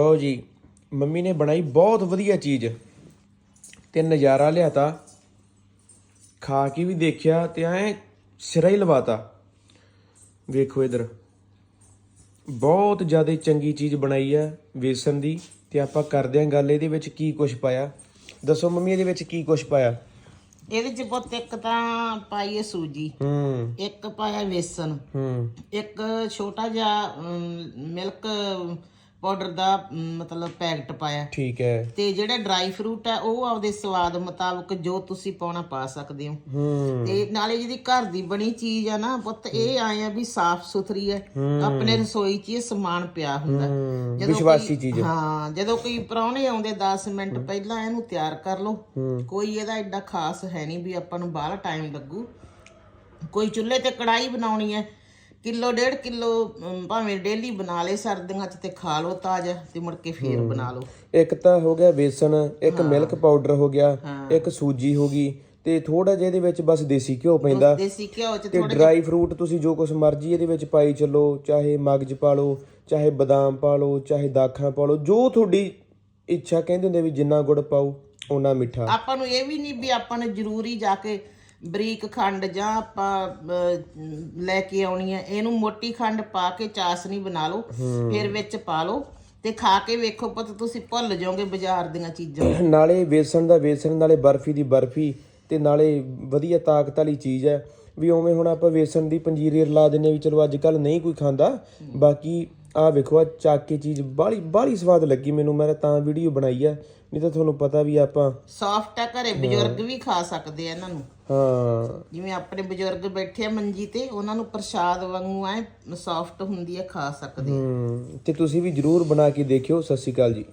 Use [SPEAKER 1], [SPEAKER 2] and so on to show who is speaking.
[SPEAKER 1] ਲਓ ਜੀ ਮੰਮੀ ਨੇ ਬਣਾਈ ਬਹੁਤ ਵਧੀਆ ਚੀਜ਼। ਤੇ ਨਜ਼ਾਰਾ ਲਿਆਤਾ। ਖਾ ਕੇ ਵੀ ਦੇਖਿਆ ਤੇ ਐ ਸਿਰਾ ਹੀ ਲਵਾਤਾ। ਵੇਖੋ ਇਧਰ। ਬਹੁਤ ਜ਼ਿਆਦਾ ਚੰਗੀ ਚੀਜ਼ ਬਣਾਈ ਹੈ ਵੇਸਣ ਦੀ। ਤੇ ਆਪਾਂ ਕਰਦੇ ਆਂ ਗੱਲ ਇਹਦੇ ਵਿੱਚ ਕੀ ਕੁਝ ਪਾਇਆ। ਦੱਸੋ ਮੰਮੀ ਇਹਦੇ ਵਿੱਚ ਕੀ ਕੁਝ ਪਾਇਆ?
[SPEAKER 2] ਇਹਦੇ ਚ ਪੁੱਤ ਇੱਕ ਤਾਂ ਪਾਈ ਹੈ ਸੂਜੀ।
[SPEAKER 1] ਹੂੰ।
[SPEAKER 2] ਇੱਕ ਪਾਇਆ ਵੇਸਣ।
[SPEAKER 1] ਹੂੰ।
[SPEAKER 2] ਇੱਕ ਛੋਟਾ ਜਿਹਾ ਮਿਲਕ ਪਾਊਡਰ ਦਾ ਅਮ, ਮਤਲਬ ਪੈਕਟ ਪਾਇਆ।
[SPEAKER 1] ਠੀਕ ਹੈ।
[SPEAKER 2] ਤੇ ਜਿਹੜਾ ਡਰਾਈ ਫਰੂਟ ਹੈ ਉਹ ਆਪਦੇ ਸਵਾਦ ਮੁਤਾਬਕ ਜੋ ਤੁਸੀਂ ਪਾਉਣਾ ਪਾ ਸਕਦੇ ਹੋ।
[SPEAKER 1] ਹੂੰ।
[SPEAKER 2] ਤੇ ਨਾਲੇ ਜਿਹਦੀ ਘਰ ਦੀ ਬਣੀ ਚੀਜ਼ ਆ ਨਾ ਪੁੱਤ ਇਹ ਆਏ ਆ ਵੀ ਸਾਫ਼ ਸੁਥਰੀ ਹੈ। ਆਪਣੇ ਰਸੋਈ 'ਚ ਇਹ ਸਮਾਨ ਪਿਆ ਹੁੰਦਾ। ਜਦੋਂ
[SPEAKER 1] ਵਿਸ਼ਵਾਸੀ
[SPEAKER 2] ਕੋਈ-
[SPEAKER 1] ਚੀਜ਼
[SPEAKER 2] ਹਾਂ ਜਦੋਂ ਕੋਈ ਪ੍ਰਾਹੁਣੇ ਆਉਂਦੇ 10 ਮਿੰਟ ਪਹਿਲਾਂ ਇਹਨੂੰ ਤਿਆਰ ਕਰ ਲਓ। ਕੋਈ ਇਹਦਾ ਐਡਾ ਖਾਸ ਹੈ ਨਹੀਂ ਵੀ ਆਪਾਂ ਨੂੰ ਬਾਹਲਾ ਟਾਈਮ ਲੱਗੂ। ਕੋਈ ਚੁੱਲ੍ਹੇ ਤੇ ਕੜਾਈ ਬਣਾਉਣੀ ਹੈ ਕਿਲੋ ਡੇਢ ਕਿਲੋ ਅਮ, ਭਾਵੇਂ ਡੇਲੀ ਬਣਾ ਲੇ ਸਰਦੀਆਂ 'ਚ ਤੇ ਖਾ ਲਓ ਤਾਜ਼ਾ ਤੇ ਮੁੜ ਕੇ ਫੇਰ ਬਣਾ ਲਓ।
[SPEAKER 1] ਇੱਕ ਤਾਂ ਹੋ ਗਿਆ ਵੇਸਣ ਇੱਕ ਮਿਲਕ ਪਾਊਡਰ ਹੋ ਗਿਆ ਇੱਕ ਸੂਜੀ ਹੋ ਗਈ ਤੇ ਥੋੜਾ ਜਿਹਾ ਇਹਦੇ ਵਿੱਚ ਬਸ ਦੇਸੀ ਘਿਓ ਪੈਂਦਾ
[SPEAKER 2] ਦੇਸੀ ਘਿਓ 'ਚ
[SPEAKER 1] ਤੇ ਡਰਾਈ ਫਰੂਟ ਤੁਸੀਂ ਜੋ ਕੁਝ ਮਰਜ਼ੀ ਇਹਦੇ ਵਿੱਚ ਪਾਈ ਚੱਲੋ ਚਾਹੇ ਮਗਜ ਪਾ ਲਓ ਚਾਹੇ ਬਦਾਮ ਪਾ ਲਓ ਚਾਹੇ ਦਾਖਾਂ ਪਾ ਲਓ ਜੋ ਤੁਹਾਡੀ ਇੱਛਾ ਕਹਿੰਦੇ ਹੁੰਦੇ ਵੀ ਜਿੰਨਾ ਗੁੜ ਪਾਓ ਓਨਾ ਮਿੱਠਾ।
[SPEAKER 2] ਆਪਾਂ ਨੂੰ ਇਹ ਵੀ ਨਹੀਂ ਵੀ ਆਪਾਂ ਨੂੰ ਜ਼ਰੂਰੀ ਜਾ ਕੇ ਬਰੀਕ ਖੰਡ ਜਾਂ ਆਪਾਂ ਲੈ ਕੇ ਆਉਣੀ ਹੈ ਇਹਨੂੰ ਮੋਟੀ ਖੰਡ ਪਾ ਕੇ ਚਾਸਨੀ ਬਣਾ ਲਓ ਫਿਰ ਵਿੱਚ ਪਾ ਲਓ ਤੇ ਖਾ ਕੇ ਵੇਖੋ ਪੁੱਤ ਤੁਸੀਂ ਭੁੱਲ ਜਾਓਗੇ ਬਾਜ਼ਾਰ ਦੀਆਂ ਚੀਜ਼ਾਂ।
[SPEAKER 1] ਨਾਲੇ ਵੇਸਣ ਦਾ ਵੇਸਣ ਨਾਲੇ ਬਰਫੀ ਦੀ ਬਰਫੀ ਤੇ ਨਾਲੇ ਵਧੀਆ ਤਾਕਤ ਵਾਲੀ ਚੀਜ਼ ਹੈ। ਵੀ ਉਵੇਂ ਹੁਣ ਆਪਾਂ ਵੇਸਣ ਦੀ ਪੰਜੀਰੀ ਰਲਾ ਦਿੰਨੇ ਵੀ ਚਲੋ ਅੱਜ ਕੱਲ ਨਹੀਂ ਕੋਈ ਖਾਂਦਾ ਬਾਕੀ ਆ ਵੇਖੋ ਆ ਚੱਕ ਕੇ ਚੀਜ਼ ਬਾਲੀ ਬਾਲੀ ਸਵਾਦ ਲੱਗੀ ਮੈਨੂੰ। ਮੈਂ ਤਾਂ ਵੀਡੀਓ ਬਣਾਈ ਆ। ਨਹੀਂ ਤਾਂ ਤੁਹਾਨੂੰ ਪਤਾ ਵੀ ਆਪਾਂ
[SPEAKER 2] ਸੌਫਟ ਹੈ ਘਰੇ ਬਜ਼ੁਰਗ ਵੀ ਖਾ ਸਕਦੇ ਆ ਇਹਨਾਂ ਨੂੰ।
[SPEAKER 1] ਹਾਂ।
[SPEAKER 2] ਜਿਵੇਂ ਆਪਣੇ ਬਜ਼ੁਰਗ ਬੈਠੇ ਆ ਮੰਜੀ ਤੇ ਉਹਨਾਂ ਨੂੰ ਪ੍ਰਸ਼ਾਦ ਵਾਂਗੂ ਐ ਸੌਫਟ ਹੁੰਦੀ ਹੈ ਖਾ ਸਕਦੇ ਆ।
[SPEAKER 1] ਹਮ, ਤੇ ਤੁਸੀਂ ਵੀ ਜਰੂਰ ਬਣਾ ਕੇ ਦੇਖਿਓ। ਸਤਿ ਸ਼੍ਰੀ ਅਕਾਲ ਜੀ।